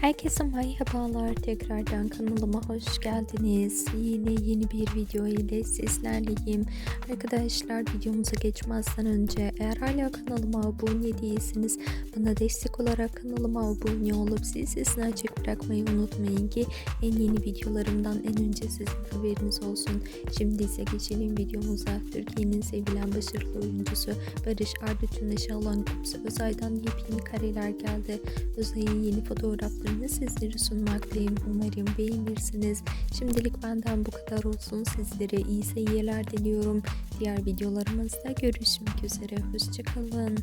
Herkese merhabalar tekrardan kanalıma hoş geldiniz. Yine yeni bir video ile sizlerleyim. Arkadaşlar videomuza geçmezden önce eğer hala kanalıma abone değilseniz bana destek olarak kanalıma abone olup zil sesini açık bırakmayı unutmayın ki en yeni videolarımdan en önce sizin haberiniz olsun. Şimdi ise geçelim videomuza. Türkiye'nin sevilen başarılı oyuncusu Barış Arduç'un Şalan Kupsu Özay'dan yepyeni kareler geldi. Özay'ın yeni fotoğraflarını sizlere sunmaktayım. Umarım beğenirsiniz. Şimdilik benden bu kadar olsun. Sizlere iyi seyirler diliyorum. Diğer videolarımızda görüşmek üzere. Hoşçakalın.